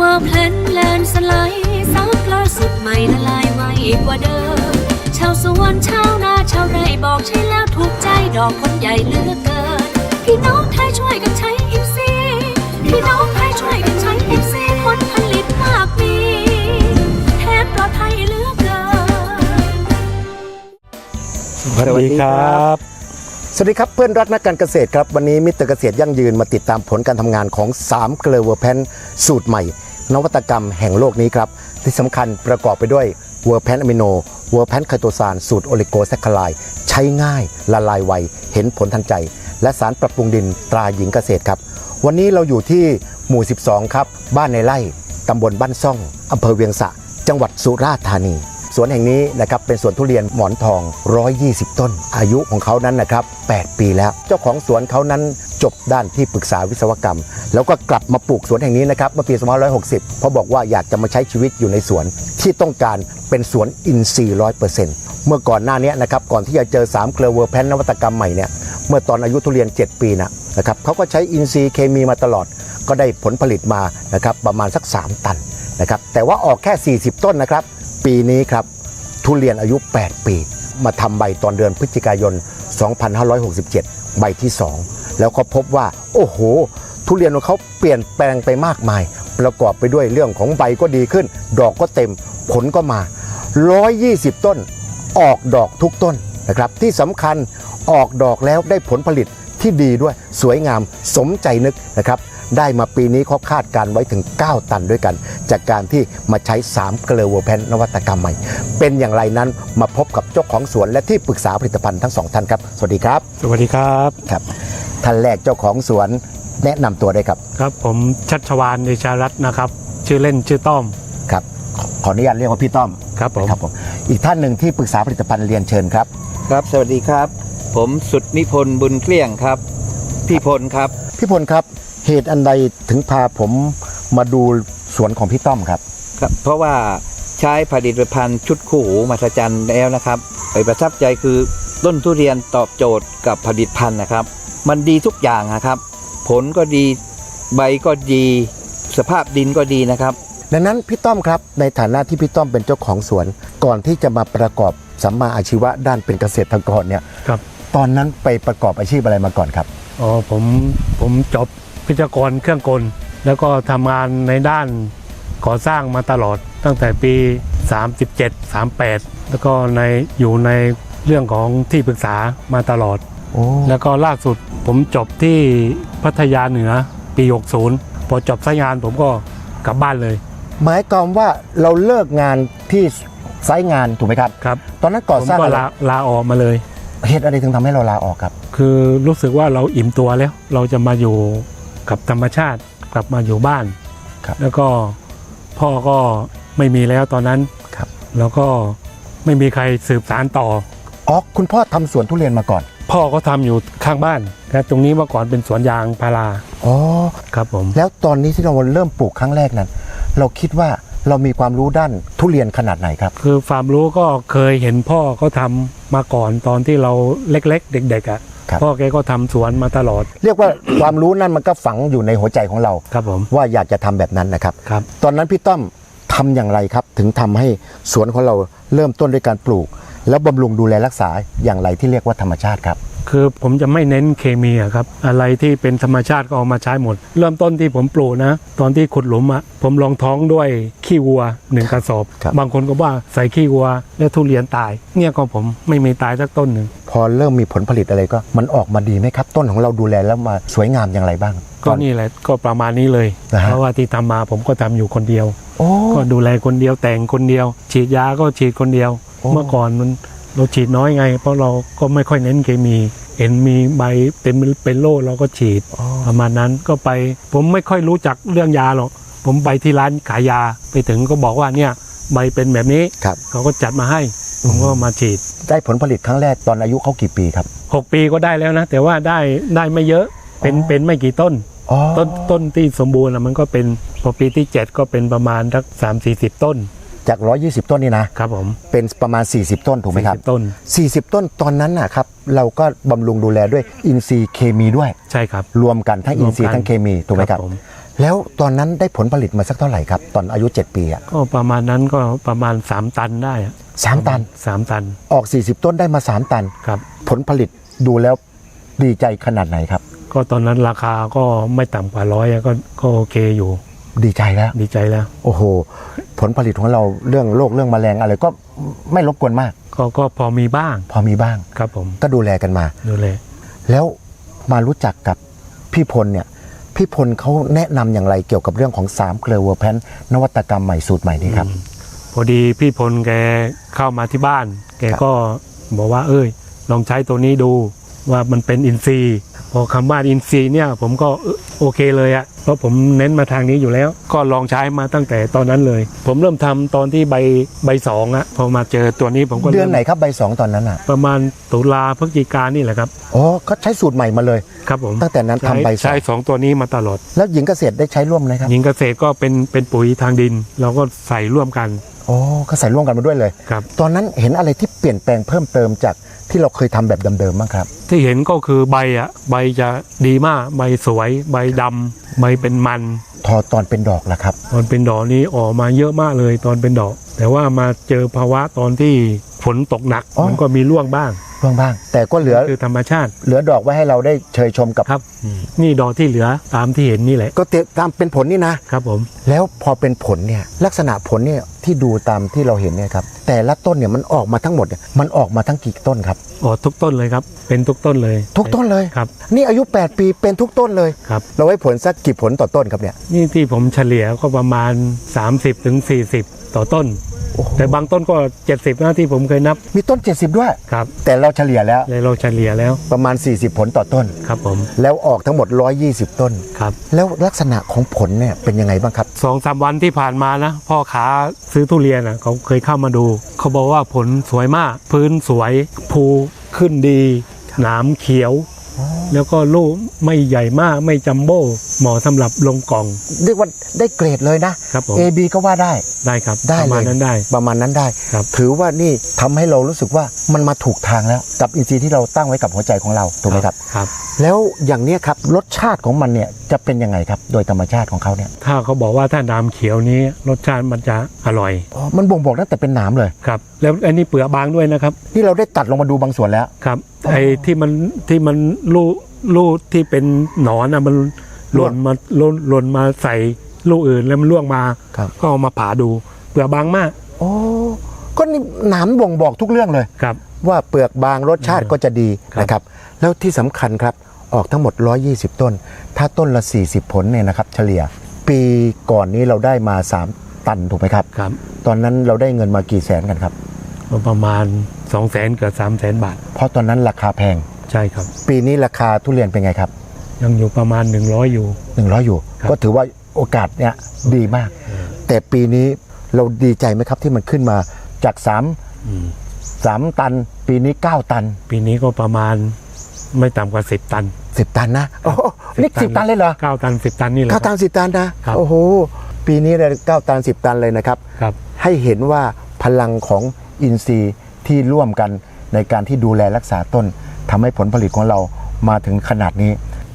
ว่าเพลนแลนสไลด์ซับล่าสุดใหม่ละลายไวกว่าเดิม ชาวสวนชาวนาชาวไร่บอกใช่แล้วถูกใจดอกคนใหญ่เลือกเกิน พี่น้องไทยช่วยกันใช้อิฟซีพี่น้องไทยช่วยกันใช้อิฟซีผลผลิตมากมีแทนปลอดภัยเลือกเกิน สวัสดีครับ สวัสดีครับเพื่อนรักนักการเกษตรครับวันนี้มิตรเกษตรยั่งยืนมาติดตามผลการทำงานของ3เกลือเวอร์แพนสูตรใหม่ นวัตกรรมแห่งโลกนี้ครับ ที่สำคัญประกอบไปด้วยเวอร์แพนอะมิโนเวอร์แพนไคโตซานสูตรโอลิโกแซคคลายใช้ง่ายละลายไว เห็นผลทันใจ และสารปรับปรุงดินตราหญิงเกษตรครับ วันนี้เราอยู่ที่หมู่ 12 ครับ บ้านในไร่ตำบลบ้านซ่องอำเภอเวียงสะ จังหวัดสุราษฎร์ธานี สวนแห่งนี้นะครับเป็นสวนทุเรียนหมอนทอง 120 ต้น อายุของเขานั้นนะครับ 8 ปีแล้ว เจ้าของสวนเขานั้นจบด้านที่ปรึกษาวิศวกรรม แล้วก็กลับมาปลูกสวนแห่งนี้นะครับเมื่อปี2560 เพราะบอกว่าอยากจะมาใช้ชีวิตอยู่ในสวนที่ต้องการเป็นสวนอินทรีย์ร้อยเปอร์เซ็นต์เมื่อก่อนหน้านี้นะครับก่อนที่จะเจอ3เกลอเวอร์แพนนวัตกรรมใหม่เนี่ยเมื่อตอนอายุทุเรียน 7 ปีนะนะครับเขาก็ใช้อินทรีย์เคมีมาตลอด ก็ได้ผลผลิตมานะครับประมาณสัก 3 ตันนะครับแต่ว่าออกแค่ 40 ต้นนะครับ ปีนี้ครับทุเรียนอายุ 8 ปี มาทำใบตอนเดือนพฤศจิกายน 2567 ใบที่ 2 แล้วก็พบว่า โอ้โห ทุเรียนของเขาเปลี่ยนแปลงไปมากมาย ประกอบไปด้วยเรื่องของใบก็ดีขึ้น ดอกก็เต็ม ผลก็มา 120 ต้น ออกดอกทุกต้นนะครับ ที่สำคัญออกดอกแล้วได้ผลผลิตที่ดีด้วยสวยงามสมใจนึกนะครับ ได้มาปีนี้เขาคาดการไว้ถึง 9 ตันด้วยกัน จากการที่มาใช้3เกลือเวอร์แพนนวัตกรรมใหม่ เป็นอย่างไรนั้นมาพบกับเจ้าของสวนและที่ปรึกษาผลิตภัณฑ์ทั้งสองท่านครับ สวัสดีครับ สวัสดีครับครับท่านแรกเจ้าของสวนแนะนำตัวได้ครับ ครับผมชัชวานเดชารัตน์นะครับ ชื่อเล่นชื่อต้อมครับขอขออนุญาตเรียกว่าพี่ต้อมครับผมครับผมอีกท่านหนึ่งที่ปรึกษาผลิตภัณฑ์เรียนเชิญครับ ครับสวัสดีครับ ผมสุดนิพนธ์บุญเกลี้ยงครับพี่พลครับพี่พลครับ เหตุอันใดถึงพาผมมาดูสวนของพี่ต้อมครับ ครับ เพราะว่าใช้ผลิตภัณฑ์ชุดคู่หูมาสจันแล้วนะครับไปประทับใจคือต้นทุเรียนตอบโจทย์กับผลิตภัณฑ์นะครับ มันดีทุกอย่างนะครับ ผลก็ดีใบก็ดี สภาพดินก็ดีนะครับ ดังนั้นพี่ต้อมครับในฐานะที่พี่ต้อมเป็นเจ้าของสวน ก่อนที่จะมาประกอบสัมมาอาชีวะด้านเป็นเกษตรกรเนี่ยครับ ตอนนั้นไปประกอบอาชีพอะไรมาก่อนครับ อ๋อผมผมจบ พิจกรเครื่องกล แล้วก็ทำงานในด้านก่อสร้างมาตลอดตั้งแต่ปี 37 38 แล้วก็ในอยู่ในเรื่องของที่ปรึกษามาตลอดโอ้แล้วก็ล่าสุดผมจบที่พัทยาเหนือปี 60 พอจบสายงานผมก็กลับบ้านเลย หมายความว่าเราเลิกงานที่ไซต์งานถูกไหมครับ ครับ ตอนนั้นผก่อมสร้างก็อะไรลาลาออกมาเลย เหตุอะไรถึงทำให้เราลาออกครับ คือรู้สึกว่าเราอิ่มตัวแล้ว เราจะมาอยู่ กับธรรมชาติกลับมาอยู่บ้าน ครับแล้วก็พ่อก็ไม่มีแล้วตอนนั้นครับ แล้วก็ไม่มีใครสืบสารต่อ อ๋อคุณพ่อทำสวนทุเรียนมาก่อนพ่อก็ทำอยู่ข้างบ้านครับตรงนี้เมื่อก่อนเป็นสวนยางพาราอ๋อครับผม แล้วตอนนี้ที่เราเริ่มปลูกครั้งแรกนั้น เราคิดว่าเรามีความรู้ด้านทุเรียนขนาดไหนครับ คือความรู้ก็เคยเห็นพ่อเขาทำมาก่อนตอนที่เราเล็กๆ เด็กๆอะ่ะครับ พ่อแกก็ทำสวนมาตลอด เรียกว่าความรู้นั่นมันก็ฝังอยู่ในหัวใจของเราครับผมว่าอยากจะทำแบบนั้นนะครับครับ ตอนนั้นพี่ต้อมทำอย่างไรครับ ถึงทำให้สวนของเราเริ่มต้นด้วยการปลูก แล้วบำรุงดูแลรักษาอย่างไรที่เรียกว่าธรรมชาติครับ คือผมจะไม่เน้นเคมีอะครับ อะไรที่เป็นธรรมชาติก็เอามาใช้หมด เริ่มต้นที่ผมปลูกนะ ตอนที่ขุดหลุมอะผมลองท้องด้วยขี้วัวหนึ่งกระสอบครับบางคนก็ว่าใส่ขี้วัว แล้วทุเรียนตาย เนี่ยก็ผมไม่มีตายสักต้นหนึ่งพอเริ่มมีผลผลิตอะไรก็มันออกมาดีไหมครับ ต้นของเราดูแลแล้วมาสวยงามอย่างไรบ้าง ก็นี่แหละก็ประมาณนี้เลยนะฮะเพราะว่าที่ทำมาผมก็ทำอยู่คนเดียวโอ้ก็ดูแลคนเดียวแต่งคนเดียว ฉีดยาก็ฉีดคนเดียวโอ้เมื่อก่อนมัน เราฉีดน้อยไง เพราะเราก็ไม่ค่อยเน้นเคมีเห็นมีใบเป็นเป็นโรคเราก็ฉีดอ๋อประมาณนั้นก็ไปผมไม่ค่อยรู้จักเรื่องยาหรอกผมไปที่ร้านขายยาไปถึงก็บอกว่าเนี่ยใบเป็นแบบนี้ครับเขาก็จัดมาให้ผมก็มาฉีด ได้ผลผลิตครั้งแรกตอนอายุเขากี่ปีครับ 6 ปีก็ได้แล้วนะ แต่ว่าได้ได้ไม่เยอะเป็นอ๋อเป็นไม่กี่ต้นอ๋อต้นต้นที่สมบูรณ์อะมันก็เป็นพอปีที่ 7 ก็เป็นประมาณสักสามสี่สิบต้น จาก 120 ต้นนี่นะครับผม เป็นประมาณ 40 ต้นถูกไหมครับ40ต้น 40 ต้นตอนนั้นนะครับเราก็บำรุงดูแลด้วยอินทรีย์เคมีด้วย ใช่ครับ รวมกันทั้งอินทรีย์ทั้งเคมีถูกไหมครับผม แล้วตอนนั้นได้ผลผลิตมาสักเท่าไหร่ครับ ตอนอายุ 7 ปีอะก็ประมาณนั้นก็ประมาณ 3 ตันได้อะสามตันสามตันออก 40 ต้นได้มา 3 ตัน ครับ ผลผลิตดูแล้วดีใจขนาดไหนครับ ก็ตอนนั้นราคาก็ไม่ต่ำกว่าร้อยอะก็ก็โอเคอยู่ ดีใจแล้ว ดีใจแล้ว โอ้โห ผลผลิตของเราเรื่องโรคเรื่องแมลงอะไรก็ไม่รบกวนมาก ก็ก็พอมีบ้าง พอมีบ้างครับผม ก็ดูแลกันมา ดูแล แล้วมารู้จักกับพี่พลเนี่ย พี่พลเขาแนะนำอย่างไรเกี่ยวกับเรื่องของ3เกลือเวอร์แพนนวัตกรรมใหม่สูตรใหม่นี้ครับ พอดีพี่พลแกเข้ามาที่บ้าน แกก็บอกว่า เอ้ย ลองใช้ตัวนี้ดูว่ามันเป็นอินทรีย์ พอคำว่าอินทรีย์เนี่ยผมก็เออโอเคเลยอะเพราะผมเน้นมาทางนี้อยู่แล้ว ก็ลองใช้มาตั้งแต่ตอนนั้นเลย ผมเริ่มทำตอนที่ใบใบสองอะพอมาเจอตัวนี้ผมก็เดือนริ่มไหนครับใบสองตอนนั้นอะประมาณตุลาพฤศจิกานี่แหละครับอ๋อเขาใช้สูตรใหม่มาเลยครับผมตั้งแต่นั้นทำใบสอใช้งสองตัวนี้มาตลอด แล้วหญิงเกษตรได้ใช้ร่วมไหมครับหญิงเกษตรก็เป็นเป็นปุ๋ยทางดิน เราก็ใส่ร่วมกัน อ๋อก็ใส่ร่วมกันมาด้วยเลย ครับ ตอนนั้นเห็นอะไรที่เปลี่ยนแปลงเพิ่มเติมจากที่เราเคยทำแบบเดิมๆบ้างครับ ที่เห็นก็คือใบอะใบจะดีมาก ใบสวย ใบดำใบเป็นมันทอตอนเป็นดอกละครับ ตอนเป็นดอกนี้ออกมาเยอะมากเลยตอนเป็นดอก แต่ว่ามาเจอภาวะตอนที่ฝนตกหนัก อ๋อ มันก็มีร่วงบ้าง ร่วงบ้าง แต่ก็เหลือคือธรรมชาติ เหลือดอกไว้ให้เราได้เชยชมกับครับ นี่ดอกที่เหลือตามที่เห็นนี่แหละ ก็เตตามเป็นผลนี่นะครับผมแล้วพอเป็นผลเนี่ยลักษณะผลเนี่ยที่ดูตามที่เราเห็นเนี่ยครับแต่ละต้นเนี่ยมันออกมาทั้งหมดเนี่ยมันออกมาทั้งกี่ต้นครับออกทุกต้นเลยครับ เป็นทุกต้นเลย ทุกต้นเลยครับ นี่อายุ 8 ปีเป็นทุกต้นเลยครับเราไว้ผลสักกี่ผลต่อต้นครับเนี่ยนี่ที่ผมเฉลี่ยก็ประมาณ 30-40ถึง40ต่อต้นโอ้โห แต่บางต้นก็ 70นะที่ผมเคยนับมีต้น 70 ด้วย ครับแต่เราเฉลี่ยแล้วเลยเราเฉลี่ยแล้วประมาณ 40 ผลต่อต้น ครับผมแล้วออกทั้งหมด 120 ต้น ครับแล้วลักษณะของผลเนี่ยเป็นยังไงบ้างครับ สองสามวันที่ผ่านมานะ พ่อค้าซื้อทุเรียนอะเขาเคยเข้ามาดู เขาบอกว่าผลสวยมาก พื้นสวยภูขึ้นดีหนามเขียว แล้วก็ลูกไม่ใหญ่มากไม่จัมโบ้ เหมาะสำหรับลงกล่อง เรียกว่าได้เกรดเลยนะ ครับผม A B ก็ว่าได้ ได้ครับได้ประเลมาณยนั้นได้ ประมาณนั้นได้ ครับ ถือว่านี่ทำให้เรารู้สึกว่ามันมาถูกทางแล้ว กับอินทรีย์ที่เราตั้งไว้กับหัวใจของเราถูกไหมครับ ครับ แล้วอย่างเนี้ยครับรสชาติของมันเนี่ยจะเป็นยังไงครับ โดยธรรมชาติของเขาเนี่ยถ้าเขาบอกว่าถ้าน้ำเขียวนี้รสชาติมันจะอร่อยอ๋อมันบ่งบอกตั้งแต่เป็นหนามเลย ครับ แล้วอันนี้เปลือกบางด้วยนะครับ นี่เราได้ตัดลงมาดูบางส่วนแล้ว ครับ ไอ้ที่มันที่มันลูกลูกที่เป็นหนอนอะมัน หล่นมาหล่นหล่นมาใส่ลูกอื่นแล้วมันล่วงมาครับก็เอามาผ่าดูเปลือกบางมากโอ้ก็นี่หนามบ่งบอกทุกเรื่องเลยครับ ว่าเปลือกบางรสชาติอืมก็จะดีครับนะครับ แล้วที่สำคัญครับออกทั้งหมด 120 ต้น ถ้าต้นละ 40 ผลเนี่ยนะครับ เฉลี่ย ปีก่อนนี้เราได้มา 3 ตันถูกไหมครับครับ ตอนนั้นเราได้เงินมากี่แสนกันครับก็ประมาณ2องแสนเกือบสามแสนบาท เพราะตอนนั้นราคาแพงใช่ครับ ปีนี้ราคาทุเรียนเป็นไงครับ ยังอยู่ประมาณ 100 อยู่ 100 อยู่ ครับ ก็ถือว่าโอกาสเนี่ยดีมาก แต่ปีนี้เราดีใจไหมครับที่มันขึ้นมาจาก3 3ตัน ปีนี้ 9 ตัน ปีนี้ก็ประมาณไม่ต่ำกว่า 10 ตัน10 ตันนะโอ้โหนี่สิบตันเลยเหรอ 9ตัน 10 ตันนี่แหละเก้าคตัรับนสิบตันนะครับ โอ้โห ปีนี้เลยเก้าตันสิบตันเลยนะครับ ครับ ให้เห็นว่าพลังของอินทรีย์ที่ร่วมกันในการที่ดูแลรักษาต้นทำให้ผลผลิตของเรามาถึงขนาดนี้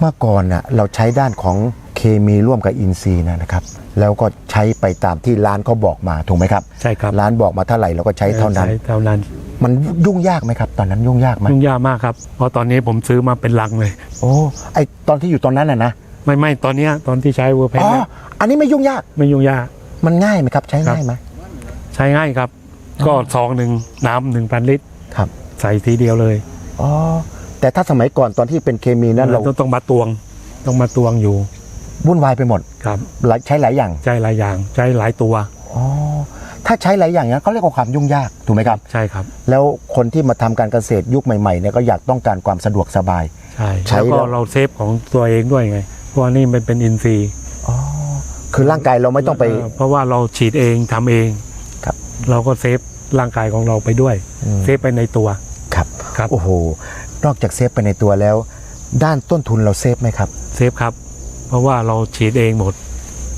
เมื่อก่อนน่ะเราใช้ด้านของเคมีร่วมกับอินทรีย์นะครับ แล้วก็ใช้ไปตามที่ร้านเขาบอกมาถูกไหมครับใช่ครับร้านบอกมาเท่าไหร่เราก็ใช้เท่านั้น ใช้เท่านั้น มันยุ่งยากไหมครับ ตอนนั้นยุ่งยากไหมยุ่งยากมากครับ เพราะตอนนี้ผมซื้อมาเป็นลังเลย โอ้ไอตอนที่อยู่ตอนนั้นน่ะนะไม่ไม่ตอนเนี้ยตอนที่ใช้เวอร์แพนอ๋อเนี่ยอันนี้ไม่ยุ่งยากไม่ยุ่งยาก มันง่ายไหมครับ ใช้ครับง่ายไหมใช้ง่ายครับ ก็ซองหนึ่งน้ำหนึ่งพันลิตรครับ ใส่ทีเดียวเลยอ๋อ แต่ถ้าสมัยก่อนตอนที่เป็นเคมีนั้นเราต้องต้องมาตวง ต้องมาตวงอยู่วุ่นวายไปหมดครับหลายใช้หลายอย่างใช้หลายอย่างใช้หลายตัวอ๋อถ้าใช้หลายอย่างเนี้ยเขาเรียกว่าความยุ่งยากถูกไหมครับใช่ครับ แล้วคนที่มาทำการเกษตรยุคใหม่ๆเนี่ยก็อยากต้องการความสะดวกสบาย ใช่ใช้แล้วก็แล้วเราเซฟของตัวเองด้วยไง เพราะว่านี่มันเป็นอินทรีย์อ๋อคือร่างกายเราไม่ต้องไปเเพราะว่าเราฉีดเองทำเองครับ เราก็เซฟร่างกายของเราไปด้วยอืมเซฟไปในตัวครับครับโอ้โห นอกจากเซฟไปในตัวแล้ว ด้านต้นทุนเราเซฟไหมครับเซฟครับ เพราะว่าเราฉีดเองหมด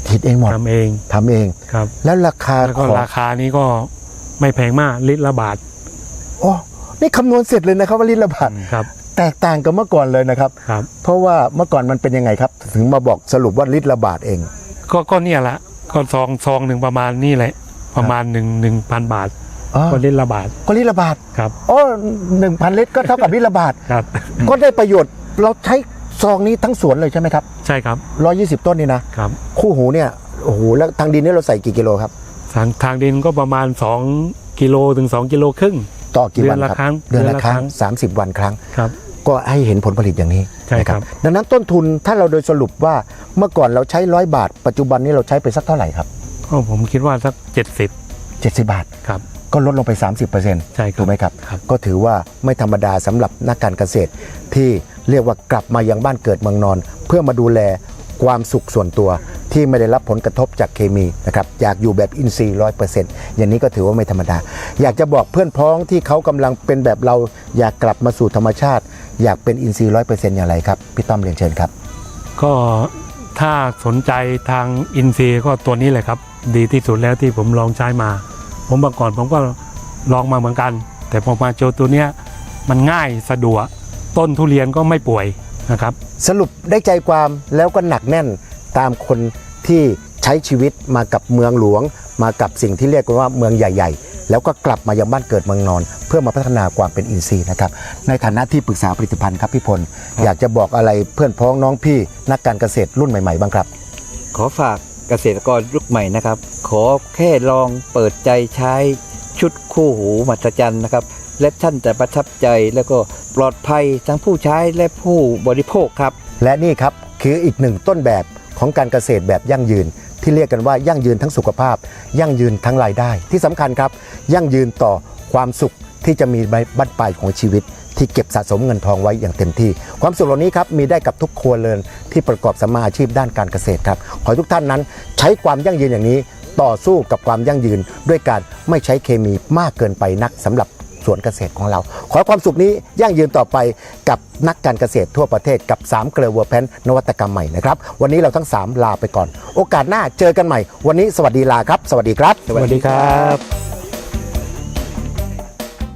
คิดเองหมดทำเองทำเองครับ แล้วราคาแล้วขก็องราคานี้ก็ไม่แพงมากลิตรละบาทโอ้นี่คำนวณเสร็จเลยนะครับว่าลิตรละบาทครับแต่แตกต่างกับเมื่อก่อนเลยนะครับ ครับ เพราะว่าเมื่อก่อนมันเป็นยังไงครับ ถึงมาบอกสรุปว่าลิตรละบาทเอง ก็ก็เนี่ยละก็ซองซองหนึ่งประมาณนี่แหละ ประมาณหนึ่งหนึ่งพันบาทอ๋อ ก็ลิตรละบาทก็ลิตรละบาทครับโอ้หนึ่งพันลิตรก็เท่ากับลิตรละบาทครับก็ได้ประโยชน์เราใช้ซองนี้ทั้งสวนเลยใช่ไหมครับ ใช่ครับร้อยี่สิบต้นนี่นะครับคู่หูเนี่ยโอ้โหแล้วทางดินนี่เราใส่กี่กิโลครับ ทางทางดินก็ประมาณ 2 กิโลถึง 2 กิโลครึ่ง ต่อกี่วันเดือนละครับครั้งเดือนละเดือนละครั้งครั้งสามสิบวันครั้งครับก็ให้เห็นผลผลิตอย่างนี้ใช่ครับนะดังนั้นต้นทุนถ้าเราโดยสรุปว่าเมื่อก่อนเราใช้ร้อยบาท ปัจจุบันนี้เราใช้ไปสักเท่าไหร่ครับก็ผมคิดว่าสัก 70เจ็ดสิบบาทครับ ก็ลดลงไป 30%ใช่ครับถูกไหมครับครับ ก็ถือว่าไม่ธรรมดาสำหรับนักการเกษตร ที่เรียกว่ากลับมายังบ้านเกิดเมืองนอน เพื่อมาดูแลความสุขส่วนตัวที่ไม่ได้รับผลกระทบจากเคมีนะครับอยากอยู่แบบอินทรีย์ร้อยเปอร์เซ็นต์อย่างนี้ก็ถือว่าไม่ธรรมดา อยากจะบอกเพื่อนพ้องที่เขากำลังเป็นแบบเราอยากกลับมาสู่ธรรมชาติ อยากเป็นอินทรีย์ร้อยเปอร์เซ็นต์อย่างไรครับ พี่ต้อมเรียนเชิญครับ ก็ถ้าสนใจทางอินซีย์ก็ตัวนี้เลยครับ ดีที่สุดแล้วที่ผมลองใช้มา ผมเมื่อก่อนผมก็ลองมาเหมือนกัน แต่พอมาเจอตัวเนี้ยมันง่ายสะดวกต้นทุเรียนก็ไม่ป่วยนะครับสรุปได้ใจความแล้วก็หนักแน่นตามคนที่ใช้ชีวิตมากับเมืองหลวง มากับสิ่งที่เรียกว่าเมืองใหญ่ ๆ แล้วก็กลับมายังบ้านเกิดเมืองนอน เพื่อมาพัฒนาความเป็นอินทรีย์นะครับ ในฐานะที่ปรึกษาผลิตภัณฑ์ครับพี่พล อยากจะบอกอะไรเพื่อนพ้องน้องพี่นักการเกษตรรุ่นใหม่ๆบ้างครับ ขอฝากเกษตรกรยุคใหม่นะครับ ขอแค่ลองเปิดใจใช้ชุดคู่หูมหัศจรรย์นะครับ และท่านจะประทับใจแล้วก็ปลอดภัยทั้งผู้ใช้และผู้บริโภคครับ และนี่ครับคืออีกหนึ่งต้นแบบของการเกษตรแบบยั่งยืน ที่เรียกกันว่ายั่งยืนทั้งสุขภาพ ยั่งยืนทั้งรายได้ ที่สำคัญครับ ยั่งยืนต่อความสุขที่จะมีบั้นปลายของชีวิต ที่เก็บสะสมเงินทองไว้อย่างเต็มที่ ความสุขเหล่านี้ครับมีได้กับทุกครัวเรือนที่ประกอบสัมมาอาชีพด้านการเกษตรครับ ขอให้ทุกท่านนั้นใช้ความยั่งยืนอย่างนี้ ต่อสู้กับความยั่งยืน ด้วยการไม่ใช้เคมีมากเกินไปนักสำหรับสวนเกษตรของเรา ขอความสุขนี้ยั่งยืนต่อไปกับนักการเกษตรทั่วประเทศกับ 3 เกลือวัวแพนนวัตกรรมใหม่นะครับ วันนี้เราทั้ง 3 ลาไปก่อน โอกาสหน้าเจอกันใหม่ วันนี้สวัสดีลาครับ สวัสดีครับ สวัสดีครับ